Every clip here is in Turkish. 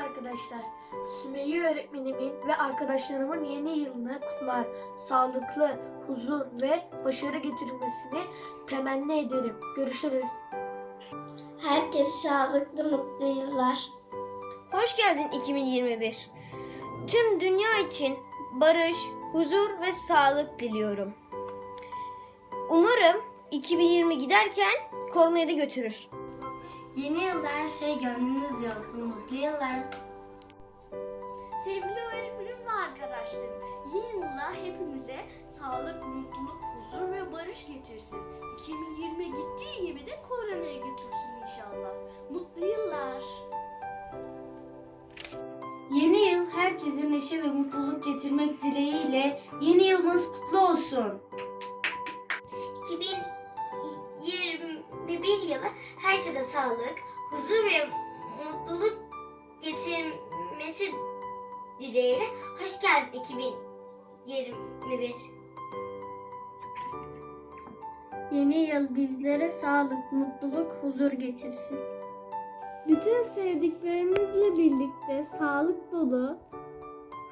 arkadaşlar. Sümeyye öğretmenimin ve arkadaşlarımın yeni yılını kutlar. Sağlıklı, huzur ve başarı getirmesini temenni ederim. Görüşürüz. Herkese sağlıklı, mutlu yıllar. Hoş geldin 2021. Tüm dünya için barış, huzur ve sağlık diliyorum. Umarım 2020 giderken koronayı da götürür. Yeni yılda her şey gönlünüzce olsun. Mutlu yıllar. Sevgili öğretmenim ve arkadaşlarım, yeni yıllar hepimize sağlık, mutluluk, huzur ve barış getirsin. 2020 gittiği gibi de koronaya götürsün inşallah. Mutlu yıllar. Yeni yıl herkese neşe ve mutluluk getirmek dileğiyle yeni yılımız kutlu olsun. 2021 yılı herkese sağlık, huzur ve mutluluk getirmesi dileğiyle hoş geldin 2021. Yeni yıl bizlere sağlık, mutluluk, huzur getirsin. Bütün sevdiklerimizle birlikte sağlık dolu,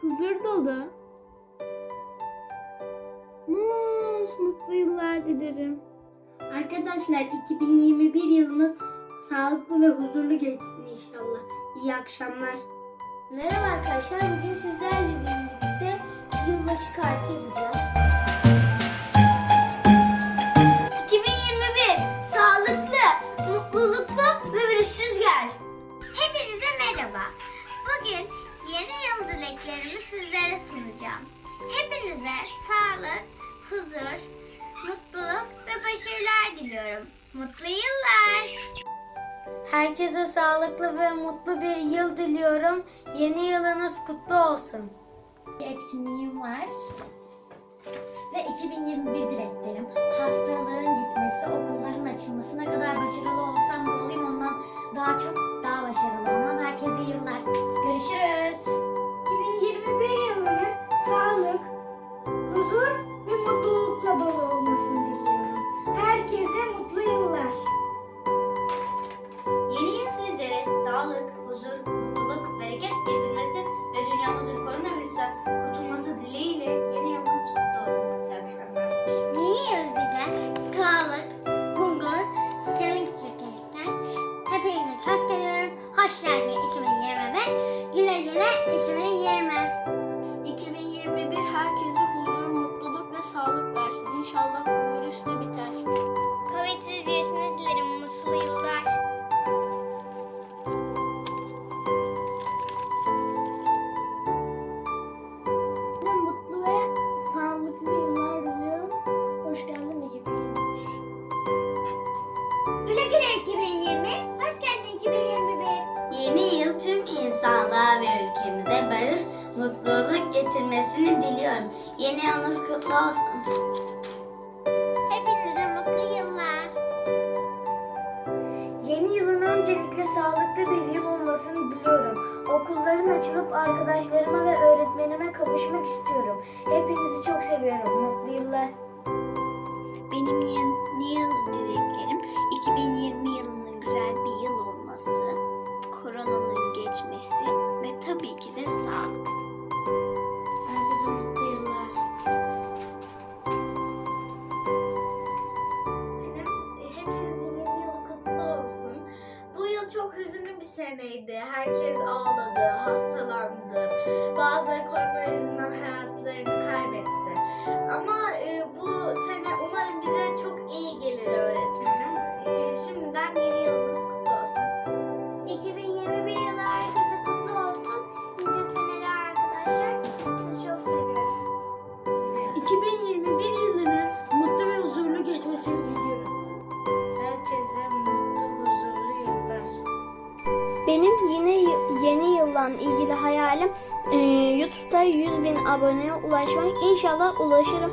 huzur dolu, mutlu yıllar dilerim. Arkadaşlar 2021 yılımız sağlıklı ve huzurlu geçsin inşallah. İyi akşamlar. Merhaba arkadaşlar, bugün sizlerle birlikte yılbaşı kartı yapacağız. 2021 sağlıklı, mutluluklu ve virüssüz gel. Hepinize merhaba. Bugün yeni yıl dileklerimi sizlere sunacağım. Hepinize sağlık, huzur, mutluluk ve başarılar diliyorum. Mutlu yıllar. Herkese sağlıklı ve mutlu bir yıl diliyorum. Yeni yılınız kutlu olsun. etkinliğim var. Ve 2021 dileklerim. Hastalığın gitmesi, okulların açılması ne kadar başarılı olsam da olayım ondan daha çok daha başarılı olmam. Sağlık, huzur, mutluluk, bereket getirmesi ve dünyamızın koronavirüsten kurtulması dileğiyle yeni yılınız kutlu olsun. İyi akşamlar. Yeni yıl bize sağlık, huzur, sevinç getirsin. Hepinizi çok seviyorum. Hoş geldin 2020 Güle güle 2020. 2021 herkese huzur, mutluluk ve sağlık versin. İnşallah mutluluk getirmesini diliyorum. Yeni yılınız kutlu olsun. Hepinize mutlu yıllar. Yeni yılın öncelikle sağlıklı bir yıl olmasını diliyorum. Okulların açılıp arkadaşlarıma ve öğretmenime kavuşmak istiyorum. Hepinizi çok seviyorum. Mutlu yıllar. Benim yeni yıl dileklerim 2020 yılının güzel bir yıl olması, koronanın geçmesi ve tabii ki de sağlık. Herkese mutlu yıllar. Benim hepinizin yeni yılı kutlu olsun. Bu yıl çok hüzünlü bir seneydi. Herkes ağladı, hastalandı. Bazıları korona yüzünden hayatlarını kaybetti. Ama e, bu sene umarım Benim yine yeni yıldan ilgili hayalim e, YouTube'da 100 bin aboneye ulaşmak. İnşallah ulaşırım.